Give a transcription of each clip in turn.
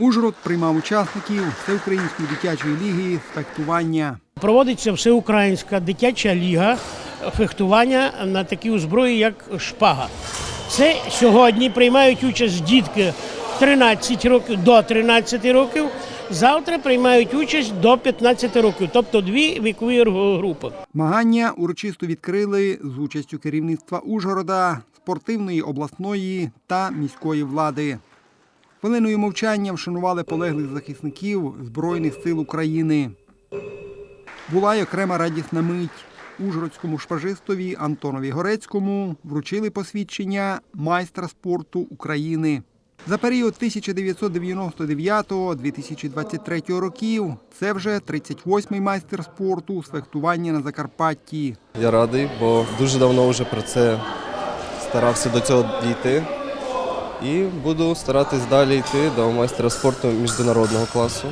Ужгород приймав учасників Всеукраїнської дитячої ліги з фехтування. Проводиться всеукраїнська дитяча ліга фехтування на такій зброї, як шпага. Це сьогодні приймають участь дітки 13 років до 13 років. Завтра приймають участь до 15 років, тобто дві вікові групи. Змагання урочисто відкрили з участю керівництва Ужгорода, спортивної обласної та міської влади. Хвилиною мовчання вшанували полеглих захисників Збройних сил України. Була й окрема радісна мить. Ужгородському шпажистові Антонові Горецькому вручили посвідчення майстра спорту України. За період 1999-2023 років це вже 38-й майстер спорту з фехтування на Закарпатті. Я радий, бо дуже давно вже про це старався до цього дійти. І буду старатись далі йти до майстра спорту міжнародного класу.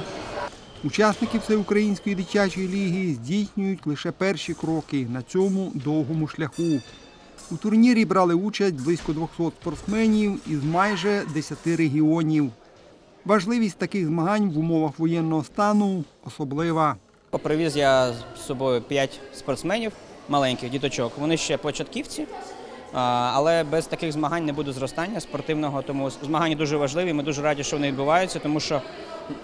Учасники Всеукраїнської дитячої ліги здійснюють лише перші кроки на цьому довгому шляху. У турнірі брали участь близько 200 спортсменів із майже 10 регіонів. Важливість таких змагань в умовах воєнного стану особлива. Привіз я з собою 5 спортсменів, маленьких діточок. Вони ще початківці, але без таких змагань не буде зростання спортивного. Тому змагання дуже важливі. Ми дуже раді, що вони відбуваються, тому що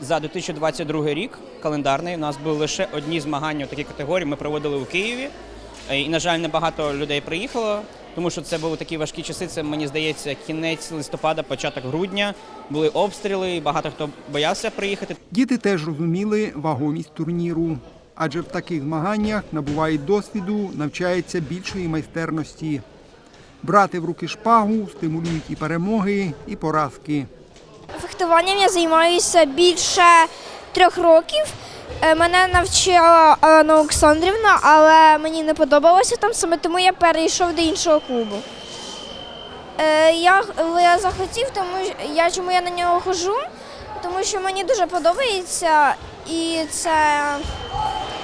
за 2022 рік календарний у нас були лише одні змагання у такій категорії. Ми проводили у Києві. Е, І, на жаль, небагато людей приїхало, тому що це були такі важкі часи. Це мені здається, кінець листопада, початок грудня. Були обстріли, і багато хто боявся приїхати. Діти теж розуміли вагомість турніру, адже в таких змаганнях набувають досвіду, навчаються більшої майстерності. Брати в руки шпагу стимулюють і перемоги, і поразки. Фехтуванням я займаюся більше трьох років. Е, Мене навчила Олена Олександрівна, але мені не подобалося там саме тому я перейшов до іншого клубу. Е, Я, я захотів, тому я чому я на нього хожу, тому що мені дуже подобається і це,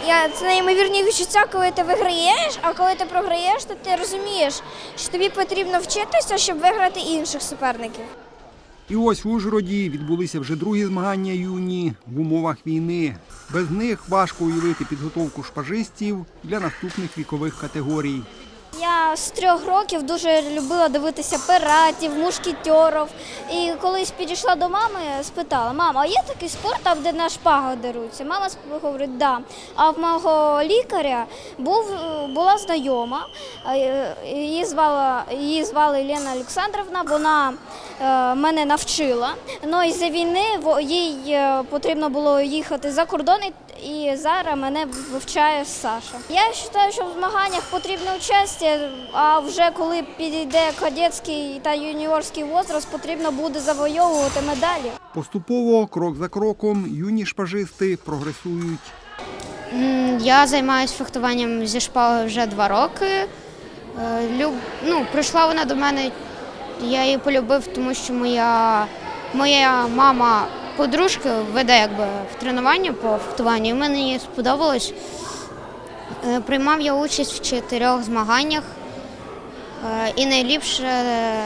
я, це неймовірні відчуття, коли ти виграєш, а коли ти програєш, то ти розумієш, що тобі потрібно вчитися, щоб виграти інших суперників. І ось в Ужгороді відбулися вже другі змагання юні в умовах війни. Без них важко уявити підготовку шпажистів для наступних вікових категорій. Я з трьох років дуже любила дивитися пиратів, мушкетерів. І колись підійшла до мами, спитала: мама, а є такий спорт, там, де на шпагах деруться? Мама говорить, да. А в мого лікаря був, була знайома. е, Її звала, її звали Лена Олександровна. Вона е, мене навчила. Ну і за війни їй е, потрібно було їхати за кордон, і зараз мене вивчає Саша. Я вважаю, що в змаганнях потрібне участь, а вже коли підійде кадетський та юніорський возраст, потрібно буде завойовувати медалі. Поступово, крок за кроком, юні шпажисти прогресують. Я займаюся фехтуванням зі шпагою вже два роки. Е, Люб... Ну, прийшла вона до мене, я її полюбив, тому що моя, моя мама подружки веде якби, в тренування по фехтуванню, і мені сподобалось. Е, Приймав я участь в чотирьох змаганнях. Е, І найліпша е,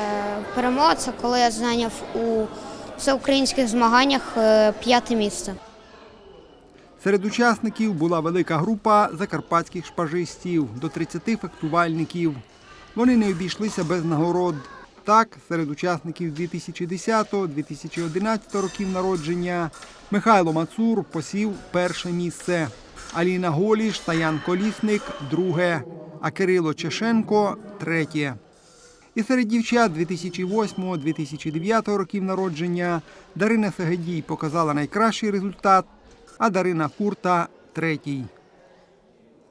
перемога це коли я зайняв у всеукраїнських змаганнях п'яте місце. Серед учасників була велика група закарпатських шпажистів до 30 фехтувальників. Вони не обійшлися без нагород. Так, серед учасників 2010-2011 років народження Михайло Мацур посів перше місце. Аліна Голіш та Ян Колісник друге, а Кирило Чешенко третє. І серед дівчат 2008-2009 років народження Дарина Сегедій показала найкращий результат, а Дарина Курта третій.